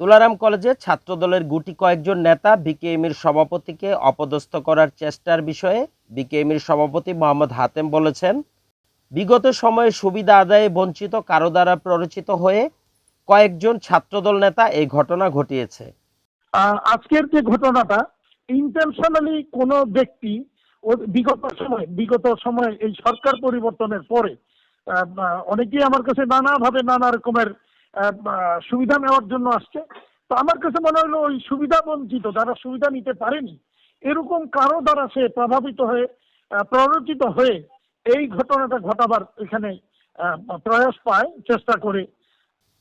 তুলারাম কলেজের ছাত্রদলের গুটি কয়েকজন নেতা বিকেএমির সভাপতিকে অপদস্থ করার চেষ্টার বিষয়ে বিকেএমির সভাপতি মোহাম্মদ হাতেম বলেছেন, বিগত সময়ে সুবিধা আদায়ে বঞ্চিত কারও দ্বারা প্ররোচিত হয়ে কয়েকজন ছাত্রদল নেতা এই ঘটনা ঘটিয়েছে। আজকের যে ঘটনাটা ইন্টেনশনালি কোনো ব্যক্তি বিগত সময় বিগত সময় এই সরকার পরিবর্তনের পরে অনেকেই আমার কাছে নানাভাবে নানা রকমের সুবিধা নেওয়ার জন্য আসছে। তো আমার কাছে মনে হলো ওই সুবিধা বঞ্চিত যারা সুবিধা নিতে পারেনি, এরকম কারও দ্বারা সে প্রভাবিত হয়ে প্ররোচিত হয়ে এই ঘটনাটা ঘটাবার এখানে প্রয়াস পায়, চেষ্টা করে।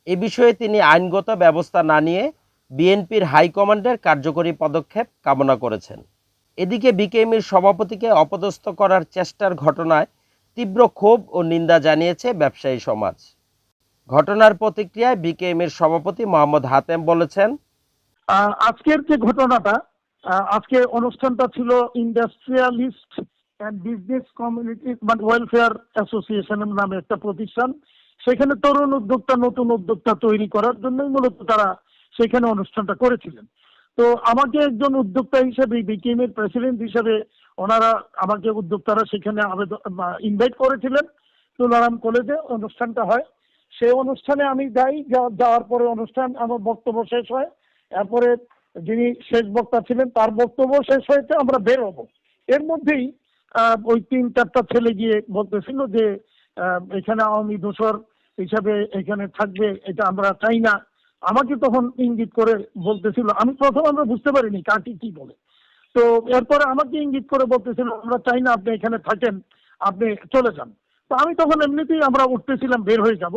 এ বিষয়ে তিনি আইনগত ব্যবস্থা না নিয়ে বিএনপির হাইকমান্ডের কার্যকরী পদক্ষেপ কামনা করেছেন। এদিকে বিকেএমির সভাপতিকে অপদস্থ করার চেষ্টার ঘটনায় তীব্র ক্ষোভ ও নিন্দা জানিয়েছে ব্যবসায়ী সমাজ। ঘটনার প্রতিক্রিয়ায় বিকেএমির সভাপতি মোহাম্মদ হাতেম বলেছেন আজকের যে ঘটনাটা আজকে অনুষ্ঠানটা ছিল ইন্ডাস্ট্রিয়ালিস্ট অ্যান্ড বিজনেস কমিউনিটি মানে ওয়েলফেয়ার অ্যাসোসিয়েশন নামে একটা প্রতিষ্ঠান। সেখানে তরুণ উদ্যোক্তা, নতুন উদ্যোক্তা তৈরি করার জন্যই মূলত তারা সেখানে অনুষ্ঠানটা করেছিলেন। তো আমাকে একজন উদ্যোক্তা হিসেবে বিকেএমের প্রেসিডেন্ট হিসেবে ওনারা আমাকে, উদ্যোক্তারা সেখানে আবেদন ইনভাইট করেছিলেন তুলারাম কলেজে অনুষ্ঠানটা হয়। সেই অনুষ্ঠানে আমি যাই যাওয়ার পরে অনুষ্ঠান আমার বক্তব্য শেষ হয়। এরপরে যিনি শেষ বক্তা ছিলেন, তার বক্তব্য শেষ হয়েছে, আমরা বের হব। এর মধ্যেই ওই তিন চারটা ছেলে গিয়ে বলতেছিল যে এখানে আওয়ামী দোসর হিসাবে এখানে থাকবে, এটা আমরা চাই না। আমাকে তখন ইঙ্গিত করে বলতেছিল, আমি প্রথম আমরা বুঝতে পারিনি কাকে কি বলে। তো এরপরে আমাকে ইঙ্গিত করে বলতেছিল, আমরা চাই না আপনি এখানে থাকেন, আপনি চলে যান। তো আমি তখন এমনিতেই আমরা উঠতেছিলাম, বের হয়ে যাব।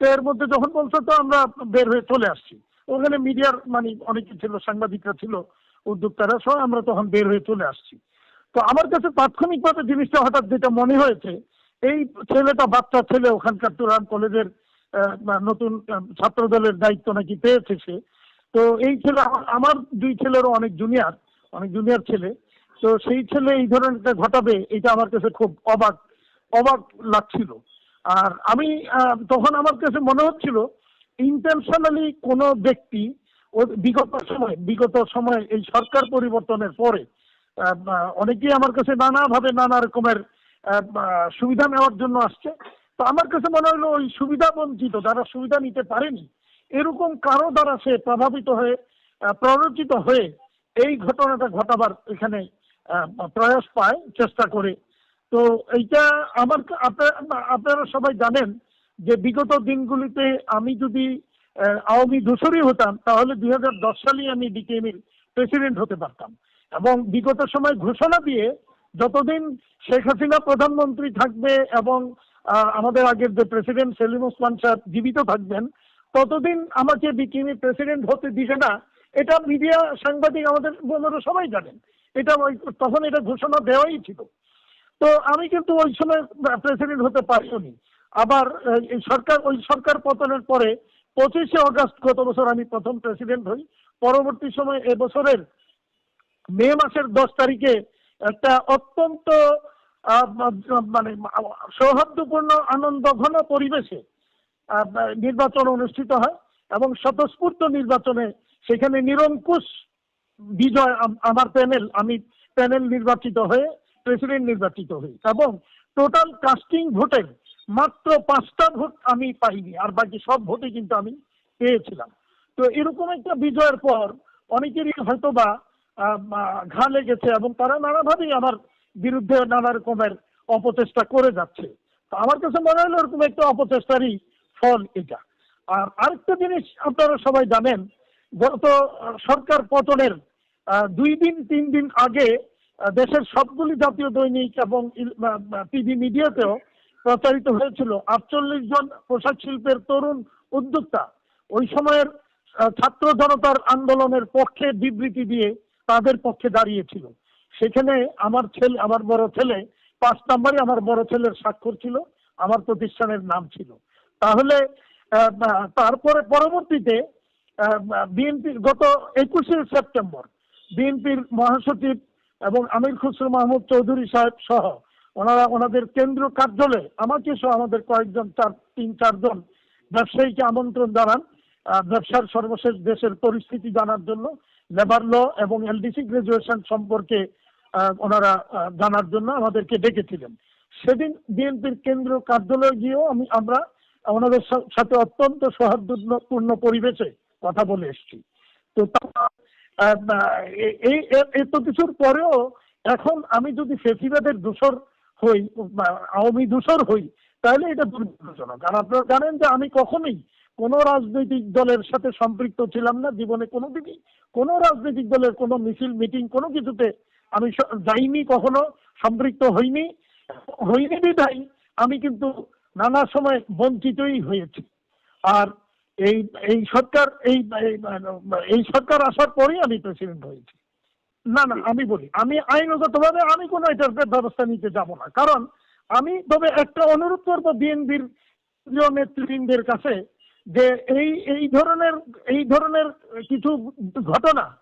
তো এর মধ্যে যখন বলছো, তো আমরা বের হয়ে চলে আসছি। ওখানে মিডিয়ার মানে অনেকে ছিল, সাংবাদিকরা ছিল, উদ্যোক্তারা সহ আমরা তখন বের হয়ে চলে আসছি। তো আমার কাছে তাৎক্ষণিকভাবে জিনিসটা হঠাৎ যেটা মনে হয়েছে, এই ছেলেটা, বাচ্চা ছেলে ওখানকার তুরাম কলেজের নতুন ছাত্র দলের দায়িত্ব নাকি পেয়েছে সে। তো এই ছেলে আমার- দুই ছেলেরও অনেক জুনিয়র অনেক জুনিয়র ছেলে। তো সেই ছেলে এই ধরনের ঘটাবে, এটা আমার কাছে খুব অবাক অবাক লাগছিল। আর আমি তখন আমার কাছে মনে হচ্ছিল ইন্টেনশনালি কোনো ব্যক্তি বিগত সময় বিগত সময় এই সরকার পরিবর্তনের পরে অনেকেই আমার কাছে নানাভাবে নানা রকমের সুবিধা নেওয়ার জন্য আসছে। তো আমার কাছে মনে হলো ওই সুবিধা বঞ্চিত, যারা সুবিধা নিতে পারেনি, এরকম কারও দ্বারা সে প্রভাবিত হয়ে প্ররোচিত হয়ে এই ঘটনাটা ঘটাবার এখানে প্রয়াস পায়, চেষ্টা করে। তো এইটা আমার আপনারা সবাই জানেন যে বিগত দিনগুলিতে আমি যদি আওয়ামী দূষরই হতাম, তাহলে দুই হাজার দশ সালেই আমি ডিকেএমির প্রেসিডেন্ট হতে পারতাম। এবং বিগত সময় ঘোষণা দিয়ে যতদিন শেখ হাসিনা প্রধানমন্ত্রী থাকবে এবং আমাদের আগের যে প্রেসিডেন্ট সেলিম ওসমান সাহেব জীবিত থাকবেন, ততদিন আমাকে বিকিমি প্রেসিডেন্ট হতে দিবে না, এটা মিডিয়া সাংবাদিক আমাদের বন্ধুরা সবাই জানেন। এটা তখন এটা ঘোষণা দেওয়াই ছিল। তো আমি কিন্তু ওই সময় প্রেসিডেন্ট হতে পারিনি। আবার সরকার, ওই সরকার পতনের পরে পঁচিশে অগস্ট গত বছর আমি প্রথম প্রেসিডেন্ট হই। পরবর্তী সময় এবছরের মে মাসের দশ তারিখে একটা অত্যন্ত মানে সৌহার্দ্যপূর্ণ, আনন্দ, ঘন পরিবেশে নির্বাচন অনুষ্ঠিত হয় এবং স্বতঃস্ফূর্ত নির্বাচনে সেখানে নিরঙ্কুশ বিজয় আম- আমার প্যানেল, আমি প্যানেল নির্বাচিত হয়ে প্রেসিডেন্ট নির্বাচিত হই এবং টোটাল কাস্টিং ভোটের মাত্র পাঁচটা ভোট আমি পাইনি, আর বাকি সব ভোটে কিন্তু আমি পেয়েছিলাম। তো এরকম একটা বিজয়ের পর অনেকেরই হয়তো বা ঘা লেগেছে এবং তারা নানাভাবেই আমার বিরুদ্ধে নানা রকমের অপচেষ্টা করে যাচ্ছে। আমার কাছে মনে হলো এরকম একটা অপচেষ্টারই ফল এটা। আর আরেকটা জিনিস আপনারা সবাই জানেন, গত সরকার পতনের দুই দিন, তিন দিন আগে দেশের সবগুলি জাতীয় দৈনিক এবং টিভি মিডিয়াতেও প্রচারিত হয়েছিল আটচল্লিশ জন পোশাক শিল্পের তরুণ উদ্যোক্তা। ওই সময়ের ছাত্র জনতার আন্দোলনের পক্ষে বিবৃতি দিয়ে তাদের পক্ষে দাঁড়িয়েছিল। সেখানে আমার ছেলে, আমার বড় ছেলে, পাঁচ নম্বরে আমার বড় ছেলের স্বাক্ষর ছিল, আমার প্রতিষ্ঠানের নাম ছিল। তাহলে তারপরে পরবর্তীতে বিএনপির গত একুশে সেপ্টেম্বর, বিএনপির মহাসচিব এবং আমির খুসরু মাহমুদ চৌধুরী সাহেব সহ ওনারা ওনাদের কেন্দ্রীয় কার্যালয়ে আমাকে সহ আমাদের কয়েকজন চার, তিন, চারজন ব্যবসায়ীকে আমন্ত্রণ জানান ব্যবসার সর্বশেষ দেশের পরিস্থিতি জানার জন্য, লেবার ল এবং এলডিসি গ্রাজুয়েশন সম্পর্কে ওনারা জানার জন্য আমাদেরকে ডেকেছিলেন। সেদিন বিএনপির কেন্দ্র কার্যালয়ে গিয়েও আমি, আমরা ওনাদের সাথে অত্যন্ত সৌহার্দ্যপূর্ণ পরিবেশে কথা বলে এসেছি। তো এই এত কিছুর পরেও এখন আমি যদি ফেসিবাদের দূষর হই আওয়ামী দূষর হই, তাহলে এটা দুর্ভাগ্যজনক। আর আপনারা জানেন যে আমি কখনোই কোনো রাজনৈতিক দলের সাথে সম্পৃক্ত ছিলাম না। জীবনে কোনোদিনই কোনো রাজনৈতিক দলের কোনো মিছিল, মিটিং, কোনো কিছুতে আমি যাইনি কখনো, সম্পৃক্ত হইনি। হইনি বিধায় আমি কিন্তু নানা সময় বঞ্চিতই হয়েছি। আর এই এই সরকার, এই, এই- সরকার আসার পরেই আমি প্রেসিডেন্ট হয়েছি। না না, আমি বলি, আমি আইনগতভাবে আমি কোনো এটার ব্যবস্থা নিতে যাব না। কারণ আমি, তবে একটা অনুরোধ করব বিএনপির নেতৃবৃন্দের কাছে যে এই এই ধরনের এই ধরনের কিছু ঘটনা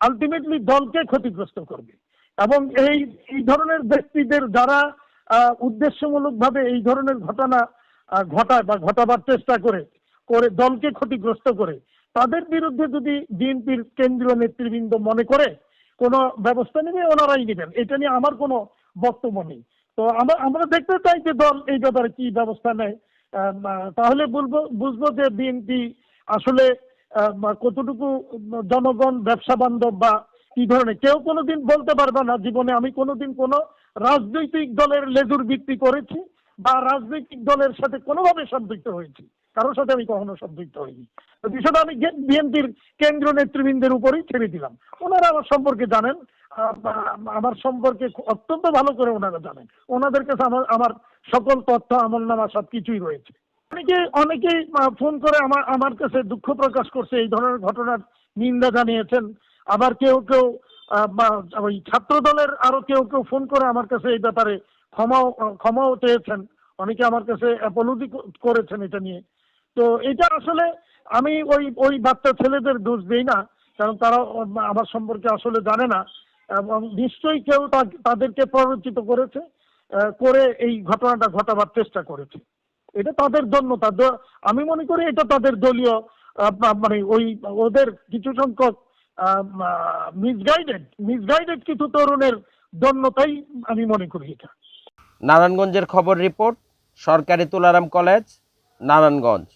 আলটিমেটলি দলকে ক্ষতিগ্রস্ত করবে। এবং এই এই ধরনের ব্যক্তিদের যারা উদ্দেশ্যমূলকভাবে এই ধরনের ঘটনা ঘটায় বা ঘটাবার চেষ্টা করে করে দলকে ক্ষতিগ্রস্ত করে, তাদের বিরুদ্ধে যদি বিএনপির কেন্দ্রীয় নেতৃবৃন্দ মনে করে, কোনো ব্যবস্থা নেবে, ওনারাই নেবেন। এটা নিয়ে আমার কোনো বক্তব্য নেই। তো আমরা আমরা দেখতে চাই যে দল এই ব্যাপারে কি ব্যবস্থা নেয়। তাহলে বলব, বুঝব যে বিএনপি আসলে কতটুকু জনগণ, ব্যবসা বান্ধব বা কি ধরনের? কেউ কোনোদিন বলতে পারবে না জীবনে, আমি কোনোদিন কোনো রাজনৈতিক দলের লেজুর ভিত্তি করেছি বা রাজনৈতিক দলের সাথে কোনোভাবে সম্পৃক্ত হয়েছি। কারোর সাথে আমি কখনো সম্পৃক্ত হইনি। বিষয়টা আমি বিএনপির কেন্দ্রীয় নেতৃবৃন্দের উপরেই ছেড়ে দিলাম। ওনারা আমার সম্পর্কে জানেন আমার সম্পর্কে অত্যন্ত ভালো করে ওনারা জানেন। ওনাদের কাছে আমার আমার সকল তথ্য, আমল নামা সব কিছুই রয়েছে। অনেকে, অনেকেই ফোন করে আমার আমার কাছে দুঃখ প্রকাশ করছে, এই ধরনের ঘটনার নিন্দা জানিয়েছেন। আবার কেউ কেউ ওই ছাত্র দলের আরও কেউ কেউ ফোন করে আমার কাছে এই ব্যাপারে ক্ষমাও ক্ষমাও চেয়েছেন। অনেকে আমার কাছে অ্যাপোলজি করেছেন এটা নিয়ে। তো এটা আসলে আমি ওই ওই বাচ্চা ছেলেদের দোষ দিই না, কারণ তারা আমার সম্পর্কে আসলে জানে না। এবং নিশ্চয়ই কেউ তাদেরকে প্ররোচিত করেছে করে এই ঘটনাটা ঘটাবার চেষ্টা করেছে। এটা তাদের জন্য, তাদের, আমি মনে করি এটা তাদের দলীয় মানে ওই, ওদের কিছু সংখ্যক মিসগাইডেড মিসগাইডেড কিছু তরুণের দন্যতাই আমি মনে করি এটা। নারায়ণগঞ্জের খবর রিপোর্ট, সরকারি তুলারাম কলেজ, নারায়ণগঞ্জ।